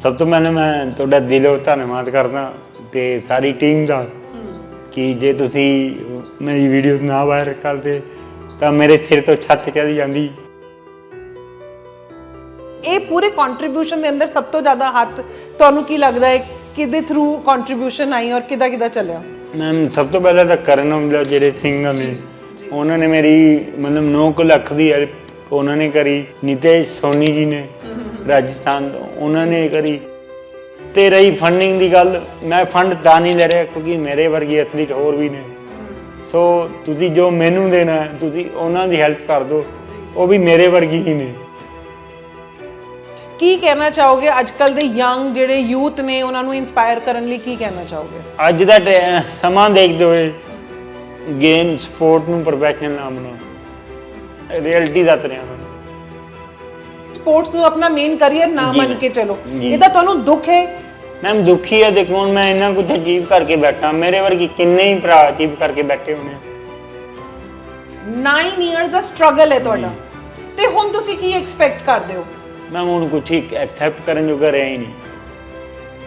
ਸਭ ਤੋਂ ਪਹਿਲਾਂ ਮੈਂ ਤੁਹਾਡਾ ਦਿਲੋਂ ਧੰਨਵਾਦ ਕਰਦਾ ਤੇ ਸਾਰੀ ਟੀਮ ਦਾ ਕਿ ਜੇ ਤੁਸੀਂ ਮੇਰੀ ਵੀਡੀਓ ਨਾ ਵਾਇਰਲ ਕਰਦੇ ਤਾਂ ਮੇਰੇ ਸਿਰ ਤੋਂ ਛੱਤ ਚਲੀ ਜਾਂਦੀ। ਇਹ ਪੂਰੇ ਕੰਟਰੀਬਿਊਸ਼ਨ ਦੇ ਅੰਦਰ ਸਭ ਤੋਂ ਜ਼ਿਆਦਾ ਹੱਥ ਤੁਹਾਨੂੰ ਕੀ ਲੱਗਦਾ ਹੈ? ਕਿਹਦੇ ਥਰੂ ਕੰਟਰੀਬਿਊਸ਼ਨ ਆਈ ਔਰ ਕਿੱਦਾਂ ਕਿੱਦਾਂ ਚੱਲਿਆ? ਮੈਮ ਸਭ ਤੋਂ ਪਹਿਲਾਂ ਤਾਂ ਕਰਨ ਔਜਲਾ ਜਿਹੜੇ ਸਿੰਗਰ ਨੇ ਉਹਨਾਂ ਨੇ ਮੇਰੀ ਮਤਲਬ 9 ਲੱਖ ਦੀ ਹੈਲਪ ਉਹਨਾਂ ਨੇ ਕਰੀ ਨਿਤੇਸ਼ ਸੋਨੀ ਜੀ ਨੇ। ਰਾਜਸਥਾਨ ਤੋਂ ਉਹਨਾਂ ਨੇ ਕਰੀ। ਤੇ ਰਹੀ ਫੰਡਿੰਗ ਦੀ ਗੱਲ ਮੈਂ ਫੰਡ ਤਾਂ ਨਹੀਂ ਲੈ ਰਿਹਾ ਕਿਉਂਕਿ ਮੇਰੇ ਵਰਗੇ ਐਥਲੀਟ ਹੋਰ ਵੀ ਨੇ। ਸੋ ਤੁਸੀਂ ਜੋ ਮੈਨੂੰ ਦੇਣਾ ਤੁਸੀਂ ਉਹਨਾਂ ਦੀ ਹੈਲਪ ਕਰ ਦਿਓ। ਉਹ ਵੀ ਮੇਰੇ ਵਰਗੀ ਹੀ ਨੇ। ਕੀ ਕਹਿਣਾ ਚਾਹੋਗੇ ਅੱਜ ਕੱਲ ਦੇ ਯੰਗ ਜਿਹੜੇ ਯੂਥ ਨੇ ਉਹਨਾਂ ਨੂੰ ਇਨਸਪਾਇਰ ਕਰਨ ਲਈ ਕੀ ਕਹਿਣਾ ਚਾਹੋਗੇ? ਅੱਜ ਦਾ ਟੈ- ਸਮਾਂ ਦੇਖਦੇ ਹੋਏ ਗੇਮ ਸਪੋਰਟ ਨੂੰ ਪ੍ਰੋਫੈਸ਼ਨਲ ਨਾ ਬਣਾਓ। ਰਿਐਲਿਟੀ ਦਾ ਤਰਿਆ ਸਪੋਰਟਸ ਨੂੰ ਆਪਣਾ ਮੇਨ ਕੈਰੀਅਰ ਨਾ ਜੀ ਮੰਨ ਮੈਮ। ਕੇ ਚਲੋ। ਜੀ। ਇਹਦਾ ਤੁਹਾਨੂੰ ਦੁੱਖ ਹੈ? ਮੈਮ ਦੁਖੀ ਹੈ ਦੇਖੋ ਹੁਣ ਮੈਂ ਇੰਨਾ ਕੁਝ ਅਚੀਵ ਕਰਕੇ ਬੈਠਾ। ਮੇਰੇ ਵਰਗੇ ਕਿੰਨੇ ਹੀ ਭਰਾ ਅਚੀਵ ਕਰਕੇ ਬੈਠੇ ਹੋਣੇ ਆ। 9 ਇਅਰਸ ਦਾ ਸਟਰਗਲ ਹੈ ਤੁਹਾਡਾ। ਤੇ ਹੁਣ ਤੁਸੀਂ ਕੀ ਐਕਸਪੈਕਟ ਕਰਦੇ ਹੋ? ਮੈਂ ਹੁਣ ਕੁਝ ਹੀ ਐਕਸੈਪਟ ਕਰਨ ਜੋਗਾ ਰਿਹਾ ਹੀ ਨਹੀਂ।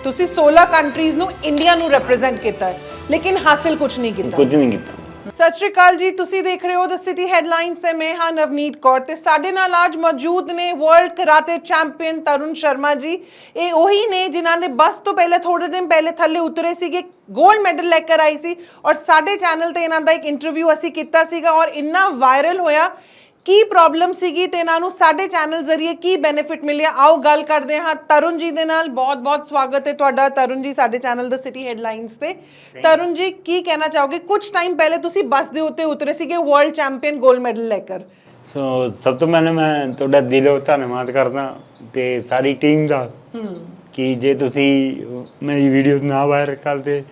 ਤੁਸੀਂ 16 ਕੰਟਰੀਜ਼ ਨੂੰ ਇੰਡੀਆ ਨੂੰ ਰਿਪਰੈਜ਼ੈਂਟ ਕੀਤਾ ਹੈ ਲੇਕਿਨ ਹਾਸਿਲ ਕੁਝ ਨਹੀਂ ਕੀਤਾ। ਕੁਝ ਨਹੀਂ ਕੀਤਾ। ਸਤਿ ਸ਼੍ਰੀ ਅਕਾਲ ਜੀ, ਤੁਸੀਂ ਦੇਖ ਰਹੇ ਹੋ ਦ ਸਿਟੀ ਹੈਡਲਾਈਨਸ ਤੇ ਮੈਂ ਹਾਂ ਨਵਨੀਤ ਕੌਰ ਤੇ ਸਾਡੇ ਨਾਲ ਅੱਜ ਮੌਜੂਦ ਨੇ world karate champion Tarun Sharma ji. ਇਹ ਉਹੀ ਨੇ ਜਿਨ੍ਹਾਂ ਨੇ ਬਸ ਤੋਂ ਪਹਿਲੇ ਥੋੜੇ ਦਿਨ ਪਹਿਲੇ ਥੱਲੇ ਉਤਰੇ ਸੀਗੇ ਗੋਲਡ ਮੈਡਲ ਲੈ ਕੇ ਆਈ ਸੀ ਔਰ ਸਾਡੇ ਚੈਨਲ ਤੇ ਇਹਨਾਂ ਦਾ ਇੱਕ ਇੰਟਰਵਿਊ ਅਸੀਂ ਕੀਤਾ ਸੀਗਾ ਔਰ ਇੰਨਾ ਵਾਇਰਲ ਹੋਇਆ ਕੀ ਪ੍ਰੋਬਲਮ ਸੀਗੀ ਤੇ ਇਹਨਾਂ ਨੂੰ ਸਾਡੇ ਚੈਨਲ ਜ਼ਰੀਏ ਕੀ ਬੈਨੀਫਿਟ ਮਿਲਿਆ? ਆਓ ਗੱਲ ਕਰਦੇ ਹਾਂ ਤਰੁਣ ਜੀ ਦੇ ਨਾਲ। ਬਹੁਤ-ਬਹੁਤ ਸਵਾਗਤ ਹੈ ਤੁਹਾਡਾ ਤਰੁਣ ਜੀ ਸਾਡੇ ਚੈਨਲ ਦ ਸਿਟੀ ਹੈਡਲਾਈਨਸ ਤੇ। ਤਰੁਣ ਜੀ ਕੀ ਕਹਿਣਾ ਚਾਹੋਗੇ? ਕੁਝ ਟਾਈਮ ਪਹਿਲੇ ਤੁਸੀਂ ਬੱਸ ਦੇ ਉੱਤੇ ਉਤਰੇ ਸੀਗੇ ਵਰਲਡ ਚੈਂਪੀਅਨ 골ਡ ਮੈਡਲ ਲੈ ਕੇ ਸੋ ਸਭ ਤੋਂ ਪਹਿਲਾਂ ਮੈਂ ਤੁਹਾਡਾ ਦਿਲੋਂ ਧੰਨਵਾਦ ਕਰਦਾ ਤੇ ਸਾਰੀ ਟੀਮ ਦਾ ਕਿ ਜੇ ਤੁਸੀਂ ਮੇਰੀ ਵੀਡੀਓ ਨਾ ਵਾਇਰਲ ਕਰਦੇ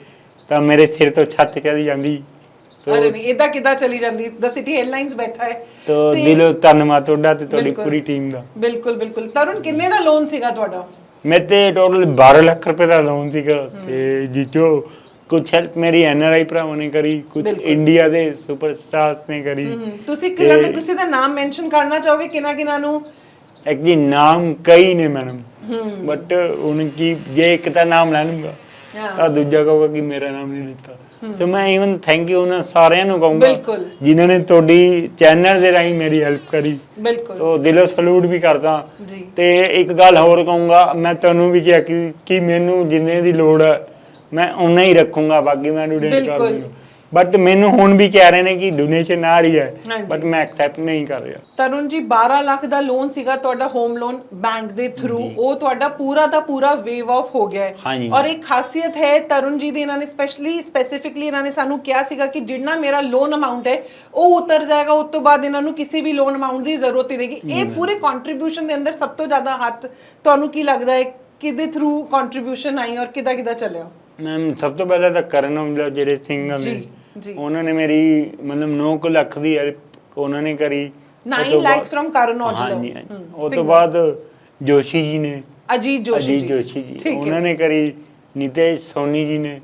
ਤਾਂ ਮੇਰੇ ਸਿਰ ਤੋਂ ਛੱਤ ਚਲੀ ਜਾਂਦੀ। ਅਰੇ ਨਹੀਂ ਇਦਾਂ ਕਿੱਦਾਂ ਚਲੀ ਜਾਂਦੀ? ਦ ਸਿਟੀ ਹੈਡਲਾਈਨਸ ਬੈਠਾ ਹੈ। ਤੋ ਤੇ- ਦਿਲੋਂ ਧੰਨਵਾਦ ਤੁਹਾਡਾ ਤੇ ਤੁਹਾਡੀ ਬਿਲਕੁਲ। ਪੂਰੀ ਟੀਮ ਦਾ। ਬਿਲਕੁਲ ਬਿਲਕੁਲ। ਤਰੁਣ ਕਿੰਨੇ ਦਾ ਲੋਨ ਸੀਗਾ ਤੁਹਾਡਾ? ਮੇਰੇ ਤੇ ਟੋਟਲ 12 ਲੱਖ ਰੁਪਏ ਦਾ ਲੋਨ ਸੀਗਾ। ਤੇ ਜਿੱਚੋ ਕੁਝ ਹੈਲਪ ਮੇਰੀ ਐਨਆਰਆਈ ਭਰਾਵਾਂ ਨੇ ਕਰੀ ਕੁਝ ਬਿਲਕੁਲ। ਇੰਡੀਆ ਦੇ ਸੁਪਰਸਟਾਰਸ ਨੇ ਕਰੀ। ਹਮ, ਤੁਸੀਂ ਕਿਹਨਾਂ ਦੇ ਕਿਸੇ ਦਾ ਨਾਮ ਮੈਂਸ਼ਨ ਕਰਨਾ ਚਾਹੋਗੇ ਕਿਨਾਂ ਕਿਨਾਂ ਨੂੰ ਐਕਚੁਅਲੀ ਨਾਮ ਕਈ ਨੇ ਮੈਡਮ ਬਟ ਉਹਨਾਂ ਕੀ ਜੇ ਇੱਕ ਤਾਂ ਨਾਮ ਲੈ ਲੂੰਗਾ। ਤਾਂ ਦੂਜਾ ਕਹੂਗਾ ਕਿ ਮੇਰਾ ਨਾਮ ਨਹੀਂ ਲਿੱਤਾ। ਸੋ ਮੈਂ ਇਵਨ ਥੈਂਕ ਯੂ ਉਹਨਾਂ ਸਾਰਿਆਂ ਨੂੰ ਕਹੂੰਗਾ ਬਿਲਕੁਲ। ਜਿਨ੍ਹਾਂ ਨੇ ਤੁਹਾਡੀ ਚੈਨਲ ਦੇ ਰਾਹੀਂ ਮੇਰੀ ਹੈਲਪ ਕਰੀ। ਬਿਲਕੁਲ। ਸੋ ਦਿਲੋਂ ਸਲੂਟ ਵੀ ਕਰਦਾ। ਤੇ ਇੱਕ ਗੱਲ ਹੋਰ ਕਹੂੰਗਾ ਮੈਂ ਤੁਹਾਨੂੰ ਵੀ ਕਿਹਾ ਕਿ ਮੈਨੂੰ ਜਿੰਨੇ ਦੀ ਲੋੜ ਹੈ ਮੈਂ ਉਨਾ ਹੀ ਰੱਖੂੰਗਾ ਬਾਕੀ ਮੈਂ ਡੋਨੇਟ ਕਰ। ਦੂੰਗਾ। ਬਟ ਮੈਨੂੰ ਹੁਣ ਵੀ ਕਹਿ ਰਹੇ ਨੇ ਕਿ ਡੋਨੇਸ਼ਨ ਆ ਰਹੀ ਹੈ ਹਾਂਜੀ। ਬਟ ਮੈਂ ਐਕਸੈਪਟ ਨਹੀਂ ਕਰ ਰਿਹਾ। ਤਰੁਣ ਜੀ 12 ਲੱਖ ਦਾ ਲੋਨ ਸੀਗਾ ਤੁਹਾਡਾ ਹੋਮ ਲੋਨ ਬੈਂਕ ਦੇ ਥਰੂ ਉਹ ਤੁਹਾਡਾ ਪੂਰਾ ਦਾ ਪੂਰਾ ਵੇਵ ਆਫ ਹੋ ਗਿਆ ਹੈ। ਹਾਂਜੀ। ਔਰ ਇੱਕ ਖਾਸੀਅਤ ਹੈ ਤਰੁਣ ਜੀ ਦੀ ਇਹਨਾਂ ਨੇ ਸਪੈਸ਼ਲੀ ਸਪੈਸੀਫਿਕਲੀ ਇਹਨਾਂ ਨੇ ਸਾਨੂੰ ਕਿਹਾ ਸੀਗਾ ਕਿ ਜਿੰਨਾ ਮੇਰਾ ਲੋਨ ਅਮਾਉਂਟ ਹੈ ਉਹ ਉਤਰ ਜਾਏਗਾ ਉਸ ਤੋਂ ਬਾਅਦ ਇਹਨਾਂ ਨੂੰ ਕਿਸੇ ਵੀ ਲੋਨ ਅਮਾਉਂਟ ਦੀ ਜ਼ਰੂਰਤ ਨਹੀਂ ਰਹੇਗੀ। ਇਹ ਪੂਰੇ ਕੰਟਰੀਬਿਊਸ਼ਨ ਦੇ ਅੰਦਰ ਸਭ ਤੋਂ ਜ਼ਿਆਦਾ ਹੱਥ ਤੁਹਾਨੂੰ ਕੀ ਲੱਗਦਾ ਹੈ ਕਿਹਦੇ ਥਰੂ ਕੰਟਰੀਬਿਊਸ਼ਨ ਆਈ ਔਰ ਕਿੱਦਾਂ ਕਿੱਦਾਂ ਚੱਲਿਆ? ਮੈਮ ਸਭ ਤੋਂ ਪਹਿਲਾਂ ਤਾਂ ਕਰਨ ਔਜਲਾ ਜਿਹੜੇ ਸਿੰਗਰ ਨੇ। ਜੀ। ਉਹਨਾਂ ਨੇ ਮੇਰੀ ਮਤਲਬ 9 ਲੱਖ ਦੀ ਹੈਲਪ ਉਹਨਾਂ ਨੇ ਕਰੀ। 9 ਉਹ ਤੋਂ ਲੱਖ from ਕਰਨ ਔਜਲਾ। ਹਾਂਜੀ ਉਹ ਤੋਂ। ਬਾਅਦ ਜੋਸ਼ੀ ਜੀ ਨੇ। ਅਜੀਤ ਜੋਸ਼ੀ ਅਜੀਤ ਜੋਸ਼ੀ ਜੀ। ਉਹਨਾਂ ਨੇ ਕਰੀ ਨਿਤੇਸ਼ ਸੋਨੀ ਜੀ ਨੇ।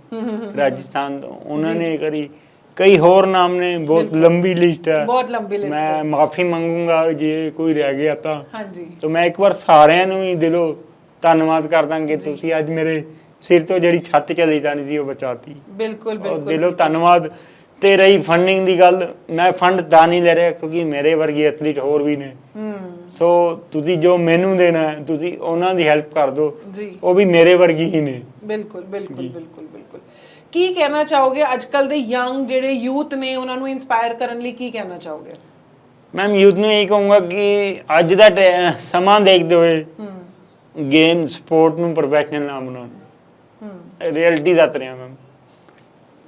ਰਾਜਸਥਾਨ ਤੋਂ। ਉਹਨਾਂ ਨੇ ਕਰੀ ਕਈ ਹੋਰ ਨਾਮ ਨੇ। ਬਹੁਤ ਲੰਬੀ ਲਿਸਟ ਹੈ। ਬਹੁਤ ਲੰਬੀ ਲਿਸਟ ਮੈਂ ਮਾਫੀ ਮੰਗੂੰਗਾ ਜੇ ਕੋਈ ਰਹਿ ਗਿਆ ਤਾਂ। ਹਾਂਜੀ। ਤਾਂ ਮੈਂ ਇੱਕ ਵਾਰ ਸਾਰਿਆਂ ਨੂੰ ਹੀ ਦਿਲੋਂ ਧੰਨਵਾਦ ਕਰਦਾ ਕਿ ਤੁਸੀਂ ਅੱਜ ਮੇਰੇ ਸਿਰ ਤੋਂ ਜਿਹੜੀ ਛੱਤ ਚਲੀ ਜਾਣੀ ਸੀ ਉਹ ਬਚਾਤੀ। ਬਿਲਕੁਲ ਬਿਲਕੁਲ। ਦਿਲੋਂ ਧੰਨਵਾਦ ਤੇ ਰਹੀ ਫੰਡਿੰਗ ਦੀ ਗੱਲ। ਮੈਂ ਫੰਡ ਤਾਂ ਨਹੀਂ ਲੈ ਰਿਹਾ ਕਿਉਂਕਿ ਮੇਰੇ ਵਰਗੇ ਐਥਲੀਟ ਹੋਰ ਵੀ ਨੇ। ਹੂੰ। ਸੋ ਤੁਸੀਂ ਜੋ ਮੈਨੂੰ ਦੇਣਾ ਤੁਸੀਂ ਉਹਨਾਂ ਦੀ ਹੈਲਪ ਕਰ ਦਿਓ। ਉਹ ਵੀ ਮੇਰੇ ਵਰਗੀ ਹੀ ਨੇ। ਬਿਲਕੁਲ ਬਿਲਕੁਲ ਬਿਲਕੁਲ ਬਿਲਕੁਲ। ਕੀ ਕਹਿਣਾ ਚਾਹੋਗੇ ਅੱਜ ਕੱਲ ਦੇ ਯੰਗ ਜਿਹੜੇ ਯੂਥ ਨੇ ਉਹਨਾਂ ਨੂੰ ਇਨਸਪਾਇਰ ਕਰਨ ਲਈ ਕੀ ਕਹਿਣਾ ਚਾਹੋਗੇ? ਮੈਂ ਯੂਥ ਨੂੰ ਇਹ ਕਹੂੰਗਾ ਕਿ ਅੱਜ ਦਾ ਸਮਾਂ ਦੇਖਦੇ ਹੋਏ ਹੂੰ। ਗੇਮ ਸਪੋਰਟ ਨੂੰ ਪ੍ਰੋਫੈਸ਼ਨਲ ਨਾ ਬਣਾਉਣ। ਰਿਐਲਿਟੀ ਦਾ ਤਰਿਆ ਮੈਮ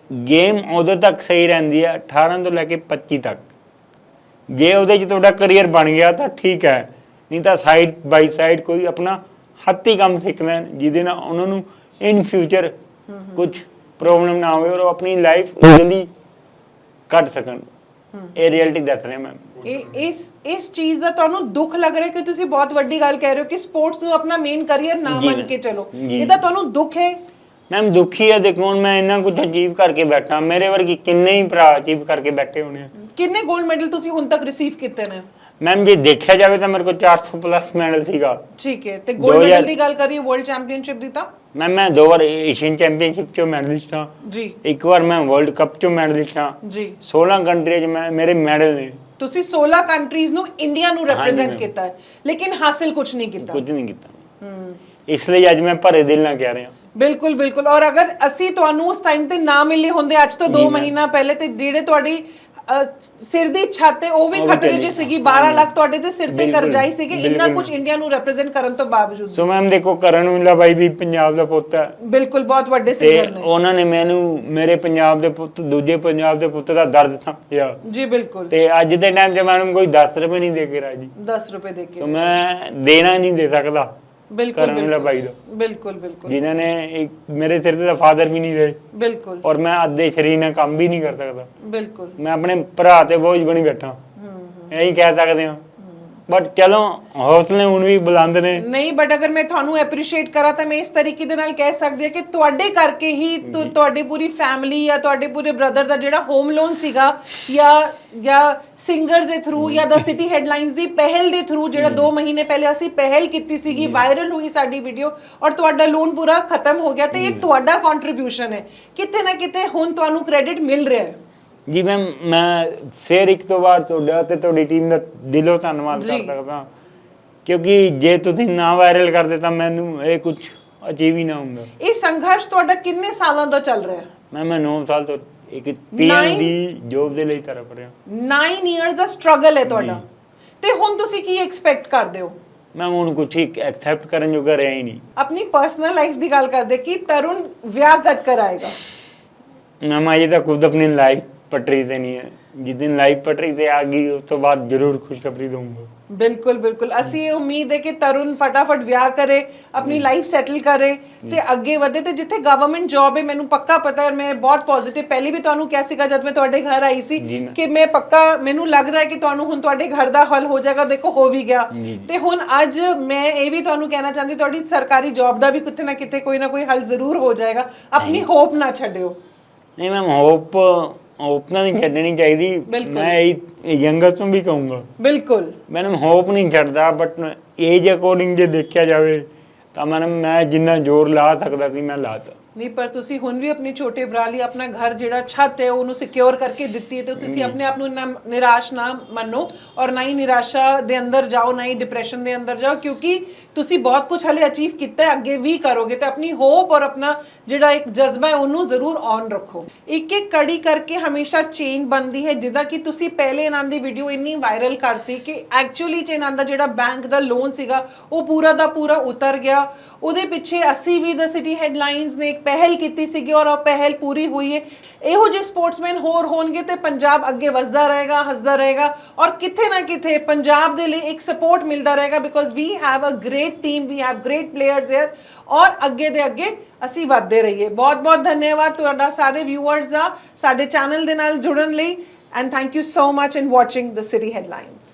ਗੇਮ ਉਦੋਂ ਤੱਕ ਸਹੀ ਰਹਿੰਦੀ ਹੈ 18 ਤੋਂ ਲੈ ਕੇ 25 ਤੱਕ। ਜੇ ਉਹਦੇ 'ਚ ਤੁਹਾਡਾ ਕੈਰੀਅਰ ਬਣ ਗਿਆ ਤਾਂ ਠੀਕ ਹੈ। ਨਹੀਂ ਤਾਂ ਸਾਈਡ ਬਾਈ ਸਾਈਡ ਕੋਈ ਆਪਣਾ ਹੱਥੀ ਕੰਮ ਸਿੱਖ ਲੈਣ ਜਿਹਦੇ ਨਾਲ ਉਹਨਾਂ ਨੂੰ ਇਨ ਫਿਊਚਰ ਕੁਝ ਪ੍ਰੋਬਲਮ ਨਾ ਹੋਵੇ ਔਰ ਉਹ ਆਪਣੀ ਲਾਈਫ ਜਲਦੀ ਕੱਟ ਸਕਣ। ਇਹ ਰਿਐਲਿਟੀ ਦੱਸ ਰਿਹਾ ਮੈਮ ਇਹ ਇਸ ਇਸ ਚੀਜ਼ ਦਾ ਤੁਹਾਨੂੰ ਦੁੱਖ ਲੱਗ ਰਿਹਾ ਕਿ ਤੁਸੀਂ ਬਹੁਤ ਵੱਡੀ ਗੱਲ ਕਹਿ ਰਹੇ ਹੋ ਕਿ ਸਪੋਰਟਸ ਨੂੰ ਆਪਣਾ ਮੇਨ ਕੈਰੀਅਰ ਨਾ ਮੰਨ। ਕੇ ਚਲੋ। ਇਹਦਾ ਤੁਹਾਨੂੰ ਦੁੱਖ ਹੈ ਮੈਮ ਦੁਖੀ ਹੈ ਦੇਖੋ ਹੁਣ ਮੈਂ ਇੰਨਾ ਕੁਝ ਅਚੀਵ ਕਰਕੇ ਬੈਠਾ ਮੇਰੇ ਵਰਗੇ ਕਿੰਨੇ ਹੀ ਭਰਾ ਅਚੀਵ ਕਰਕੇ ਬੈਠੇ ਹੋਣੇ ਆ ਕਿੰਨੇ 골ਡ ਮੈਡਲ ਤੁਸੀਂ ਹੁਣ ਤੱਕ ਰਿਸੀਵ ਕੀਤੇ ਨੇ ਮੈਮ ਜੇ ਦੇਖਿਆ ਜਾਵੇ ਤਾਂ ਮੇਰੇ ਕੋਲ 400 ਪਲੱਸ ਮੈਡਲ ਸੀਗਾ। ਠੀਕ ਹੈ ਤੇ 골ਡ ਮੈਡਲ ਦੀ ਗੱਲ ਕਰੀਏ ਵਰਲਡ ਚੈਂਪੀਅਨਸ਼ਿਪ ਦੀ ਤਾਂ? ਮੈਮ ਮੈਂ ਦੋ ਵਾਰ ਏਸ਼ੀਅਨ ਚੈਂਪੀਅਨਸ਼ਿਪ 'ਚੋਂ ਮੈਡਲਿਸਟ ਹਾਂ। ਜੀ। ਇੱਕ ਵਾਰ ਮੈਂ ਵਰਲਡ ਕੱਪ 'ਚੋਂ ਮੈਡਲਿਸਟ ਹਾਂ। ਜੀ। 16 ਕੰਟਰੀਆਂ 'ਚ ਮੈਂ ਮੇਰੇ ਮੈਡਲ ਨੇ। ਤੁਸੀਂ 16 ਕੰਟਰੀਜ਼ ਨੂੰ ਇੰਡੀਆ ਨੂੰ ਰਿਪਰੈਜ਼ੈਂਟ ma'am। ਕੀਤਾ ਹੈ ਲੇਕਿਨ ਹਾਸਿਲ ਕੁਝ ਨਹੀਂ ਕੀਤਾ। ਕੁਝ ਨਹੀਂ ਕੀਤਾ। ਇਸ ਲਈ ਅੱਜ ਮੈਂ ਭਰੇ ਦਿਲ ਨਾਲ ਕਹਿ ਰਿਹਾ। ਬਿਲਕੁਲ ਬਿਲਕੁਲ। ਔਰ ਅਗਰ ਅਸੀਂ ਤੁਹਾਨੂੰ ਉਸ ਟਾਈਮ ਤੇ ਨਾ ਮਿਲੇ ਹੁੰਦੇ ਅੱਜ ਤੋਂ 2 ma'am। ਮਹੀਨਾ ਪਹਿਲੇ ਤੇ ਜਿਹੜੇ ਤੁਹਾਡੀ ਸਿਰ ਦੀ ਛੱਤ ਉਹ ਵੀ ਉਹ ਵੀ ਖਤਰੇ 'ਚ। ਸੀਗੀ 12 ਲੱਖ ਤੁਹਾਡੇ ਤੇ ਸਿਰ ਤੇ ਬਿਲਕੁਲ, ਕਰਜ਼ਾਈ ਸੀਗੇ ਇੰਨਾ ਬਿਲਕੁਲ। ਕੁਝ ਇੰਡੀਆ ਨੂੰ ਰਿਪਰੈਜ਼ੈਂਟ ਕਰਨ ਤੋਂ ਬਾਵਜੂਦ ਸੋ ਮੈਮ ਦੇਖੋ ਕਰਨ ਵਿਲਾ ਬਾਈ ਵੀ ਪੰਜਾਬ ਦਾ ਪੁੱਤ ਹੈ। ਬਿਲਕੁਲ ਬਹੁਤ ਵੱਡੇ ਤੇ ਸਿੰਗਰ ਨੇ। ਉਹਨਾਂ ਨੇ ਮੈਨੂੰ ਮੇਰੇ ਪੰਜਾਬ ਦੇ ਪੁੱਤ ਦੂਜੇ ਪੰਜਾਬ ਦੇ ਪੁੱਤ ਦਾ ਦਰਦ ਸਮਝਿਆ। ਜੀ ਬਿਲਕੁਲ। ਤੇ ਅੱਜ ਦੇ ਟਾਈਮ 'ਚ ਮੈਨੂੰ ਕੋਈ 10 ਰੁਪਏ ਨਹੀਂ ਦੇ ਕੇ ਰਾਜੀ। 10 ਰੁਪਏ ਦੇ ਕੇ ਸੋ ਮੈਂ ਦੇਣਾ ਨਹੀਂ ਦੇ ਸਕਦਾ। ਬਿਲਕੁਲ ਕਰਨ ਵਿਲਾ ਬਾਈ ਦਾ। ਬਿਲਕੁਲ ਬਿਲਕੁਲ। ਜਿਨ੍ਹਾਂ ਨੇ ਇੱਕ ਮੇਰੇ ਸਿਰ ਤੇ ਤਾਂ ਫਾਦਰ ਵੀ ਨਹੀਂ ਰਹੇ। ਬਿਲਕੁਲ। ਔਰ ਮੈਂ ਅੱਧੇ ਸਰੀਰ ਨਾਲ ਕੰਮ ਵੀ ਨਹੀਂ ਕਰ ਸਕਦਾ। ਬਿਲਕੁਲ। ਮੈਂ ਆਪਣੇ ਭਰਾ ਤੇ ਬੋਝ ਬਣੀ ਬੈਠਾ। ਇਹੀ ਕਹਿ ਸਕਦੇ ਹਾਂ। ਬਟ ਚਲੋ ਹੌਸਲੇ ਹੁਣ ਵੀ ਬੁਲੰਦ ਨੇ। ਨਹੀਂ ਬਟ ਅਗਰ ਮੈਂ ਤੁਹਾਨੂੰ ਐਪਰੀਸ਼ੀਏਟ ਕਰਾਂ ਤਾਂ ਮੈਂ ਇਸ ਤਰੀਕੇ ਦੇ ਨਾਲ ਕਹਿ ਸਕਦੀ ਹਾਂ ਕਿ ਤੁਹਾਡੇ ਕਰਕੇ ਹੀ ਤੁ- ਤੁਹਾਡੀ ਪੂਰੀ ਫੈਮਿਲੀ ਜਾਂ ਤੁਹਾਡੇ ਪੂਰੇ ਬ੍ਰਦਰ ਦਾ ਜਿਹੜਾ ਹੋਮ ਲੋਨ ਸੀਗਾ ਜਾਂ ਜਾਂ ਸਿੰਗਰਸ ਦੇ ਥਰੂ ਜਾਂ ਦਾ ਸਿਟੀ ਹੈਡਲਾਈਨਸ ਦੀ ਪਹਿਲ ਦੇ ਥਰੂ ਜਿਹੜਾ 2 ਮਹੀਨੇ ਪਹਿਲੇ ਅਸੀਂ ਪਹਿਲ ਕੀਤੀ ਸੀਗੀ ਵਾਇਰਲ ਹੋਈ ਸਾਡੀ ਵੀਡੀਓ ਔਰ ਤੁਹਾਡਾ ਲੋਨ ਪੂਰਾ ਖਤਮ ਹੋ ਗਿਆ ਤੇ ਇਹ ਤੁਹਾਡਾ ਕੰਟਰੀਬਿਊਸ਼ਨ ਹੈ। ਕਿਤੇ ਨਾ ਕਿਤੇ ਹੁਣ ਤੁਹਾਨੂੰ ਕ੍ਰੈਡਿਟ ਮਿਲ ਰਿਹਾ ਹੈ। ਜੀ ਮੈਮ ਮੈਂ ਫੇਰ ਇੱਕ ਤੋਂ ਵਾਰ ਤੁਹਾਡਾ ਤੇ ਤੁਹਾਡੀ ਟੀਮ ਦਾ ਦਿਲੋਂ ਧੰਨਵਾਦ ਕਰ ਜੀ। ਸਕਦਾ ਕਿਉਂਕਿ ਜੇ ਤੁਸੀਂ ਨਾ ਵਾਇਰਲ ਕਰਦੇ ਤਾਂ ਮੈਨੂੰ ਇਹ ਕੁਝ ਅਚੀਵ ਹੀ ਨਾ ਹੁੰਦਾ। ਇਹ ਸੰਘਰਸ਼ ਤੁਹਾਡਾ ਕਿੰਨੇ ਸਾਲਾਂ ਦਾ ਚੱਲ ਰਿਹਾ? ਹੈ ਮੈਂ ਮੈਂ 9 ਸਾਲ ਤੋਂ ਇੱਕ Nine? ਪੀਐਮ ਦੀ ਜੋਬ ਦੇ ਲਈ ਤਰਫ ਰਿਹਾ। 9 ਇਅਰਸ ਦਾ ਸਟਰਗਲ ਹੈ ਤੁਹਾਡਾ। ਤੇ ਹੁਣ ਤੁਸੀਂ ਕੀ ਐਕਸਪੈਕਟ ਕਰਦੇ ਹੋ? ਮੈਂ ਹੁਣ ਕੁਝ ਐਕਸੈਪਟ ਕਰਨ ਜੋਗਾ ਰਿਹਾ ਹੀ ਨਹੀਂ। ਆਪਣੀ ਪਰਸਨਲ ਲਾਈਫ ਦੀ ਗੱਲ ਕਰਦੇ ਕਿ ਤਰੁਣ ਵਿਆਹ ਕਦ ਕਰਾਏਗਾ। ਮੈਂ ਅਜੇ ਤੱਕ ਖੁਦ ਆਪਣੀ ਲਾਈਫ ਪਟਰੀ ਤੇ ਨਹੀਂ ਹੈ। ਜਿਸ ਦਿਨ ਲਾਈਫ ਪਟਰੀ ਤੇ ਆ ਗਈ ਉਸ ਤੋਂ ਬਾਅਦ ਜ਼ਰੂਰ ਖੁਸ਼ਖਬਰੀ ਦਊਂਗਾ। ਬਿਲਕੁਲ ਬਿਲਕੁਲ। ਅਸੀਂ ਇਹ ਉਮੀਦ ਹੈ ਕਿ ਤਰੁਣ ਫਟਾਫਟ ਵਿਆਹ ਕਰੇ ਆਪਣੀ ਲਾਈਫ ਸੈਟਲ ਕਰੇ ਤੇ ਅੱਗੇ ਵਧੇ ਤੇ ਜਿੱਥੇ ਗਵਰਨਮੈਂਟ ਜੌਬ ਹੈ ਮੈਨੂੰ ਪੱਕਾ ਪਤਾ ਹੈ ਮੈਂ ਬਹੁਤ ਪੋਜ਼ਿਟਿਵ ਪਹਿਲੀ ਵੀ ਤੁਹਾਨੂੰ ਕਿਹਾ ਸੀਗਾ ਜਦ ਮੈਂ ਤੁਹਾਡੇ ਘਰ ਆਈ ਸੀ ma'am। ਕਿ ਮੈਂ ਪੱਕਾ ਮੈਨੂੰ ਲੱਗਦਾ ਹੈ ਕਿ ਤੁਹਾਨੂੰ ਹੁਣ ਤੁਹਾਡੇ ਘਰ ਦਾ ਹੱਲ ਹੋ ਜਾਏਗਾ ਦੇਖੋ ਹੋ ਵੀ ਗਿਆ। ਜੀ, ਜੀ। ਤੇ ਹੁਣ ਅੱਜ ਮੈਂ ਇਹ ਵੀ ਤੁਹਾਨੂੰ ਕਹਿਣਾ ਚਾਹੁੰਦੀ ਤੁਹਾਡੀ ਸਰਕਾਰੀ ਜੌਬ ਦਾ ਵੀ ਕਿਤੇ ਨਾ ਕਿਤੇ ਕੋਈ ਨਾ ਕੋਈ ਹੱਲ ਜ਼ਰੂਰ ਹੋ ਜਾਏਗਾ। ਆਪਣੀ ਹੋਪ ਨਾ ਛੱਡਿਓ। ਨਹੀਂ ਮੈਮ ਹੋਪ ਹੋਪ ਨਾ ਨਹੀਂ ਛੱਡਣੀ ਚਾਹੀਦੀ। ਮੈਂ ਇਹ ਯੰਗਰ ਤੋਂ ਵੀ ਕਹੂੰਗਾ। ਬਿਲਕੁਲ। ਮੈਡਮ ਹੋਪ ਨਹੀਂ ਛੱਡਦਾ ਬਟ ਏਜ ਅਕੋਰਡਿੰਗ ਜੇ ਦੇਖਿਆ ਜਾਵੇ ਤਾਂ ਮੈਡਮ ਮੈਂ ਜਿੰਨਾ ਜ਼ੋਰ ਲਾ ਸਕਦਾ ਸੀ ਮੈਂ ਲਾਤਾ। ਨਹੀਂ ਪਰ ਤੁਸੀਂ ਹੁਣ ਵੀ ਆਪਣੀ ਛੋਟੇ ਭਰਾ ਲਈ ਆਪਣਾ ਘਰ ਜਿਹੜਾ ਛੱਤ ਹੈ ਉਹਨੂੰ ਸਿਕਿਉਰ ਕਰਕੇ ਦਿੱਤੀ ਹੈ ਤੇ ਤੁਸੀਂ ਆਪਣੇ ਆਪ ਨੂੰ ਇੰਨਾ ਨਿਰਾਸ਼ ਨਾ ਮੰਨੋ ਔਰ ਨਾ ਹੀ ਨਿਰਾਸ਼ਾ ਦੇ ਅੰਦਰ ਜਾਓ ਨਾ ਹੀ ਡਿਪਰੈਸ਼ਨ ਦੇ ਅੰਦਰ ਜਾਓ ਕਿਉਂਕਿ ਤੁਸੀਂ ਬਹੁਤ ਕੁਝ ਹਲੇ ਅਚੀਵ ਕੀਤਾ ਹੈ ਅੱਗੇ ਵੀ ਕਰੋਗੇ ਤੇ ਆਪਣੀ ਹੋਪ ਔਰ ਆਪਣਾ ਜਿਹੜਾ ਇੱਕ ਜਜ਼ਬਾ ਹੈ ਉਹਨੂੰ ਜ਼ਰੂਰ ਔਨ ਰੱਖੋ। ਇੱਕ ਇੱਕ ਕੜੀ ਕਰਕੇ ਹਮੇਸ਼ਾ ਚੇਨ ਬਣਦੀ ਹੈ ਜਿੱਦਾਂ ਕਿ ਤੁਸੀਂ ਪਹਿਲੇ ਇਹਨਾਂ ਦੀ ਵੀਡੀਓ ਇੰਨੀ ਵਾਇਰਲ ਕਰਤੀ ਕਿ ਐਕਚੁਅਲੀ ਚ ਇਹਨਾਂ ਦਾ ਜਿਹੜਾ ਬੈਂਕ ਦਾ ਲੋਨ ਸੀਗਾ ਉਹ ਪੂਰਾ ਦਾ ਪੂਰਾ ਉਤਰ ਗਿਆ ਉਹਦੇ ਪਿੱਛੇ ਅਸੀਂ ਵੀ ਦ ਸਿਟੀ ਹੈਡਲਾਈਨਸ ਨੇ ਇੱਕ ਪਹਿਲ ਕੀਤੀ ਸੀਗੀ ਔਰ ਉਹ ਪਹਿਲ ਪੂਰੀ ਹੋਈ ਹੈ ਇਹੋ ਜਿਹੇ ਸਪੋਰਟਸਮੈਨ ਹੋਰ ਹੋਣਗੇ ਤੇ ਪੰਜਾਬ ਅੱਗੇ ਵਸਦਾ ਰਹੇਗਾ, ਹੱਸਦਾ ਰਹੇਗਾ ਔਰ ਕਿੱਥੇ ਨਾ ਕਿਤੇ ਪੰਜਾਬ ਦੇ ਲਈ ਇੱਕ ਸਪੋਰਟ ਮਿਲਦਾ ਰਹੇਗਾ because we have a great team we have great players here ਔਰ ਅੱਗੇ ਦੇ ਅੱਗੇ ਅਸੀਂ ਵਧਦੇ ਰਹੀਏ। ਬਹੁਤ ਬਹੁਤ ਧੰਨਵਾਦ ਤੁਹਾਡਾ, ਸਾਰੇ ਵਿਊਅਰਸ ਦਾ, ਸਾਡੇ ਚੈਨਲ ਦੇ ਨਾਲ ਜੁੜਨ ਲਈ। And thank you so much in watching the city headline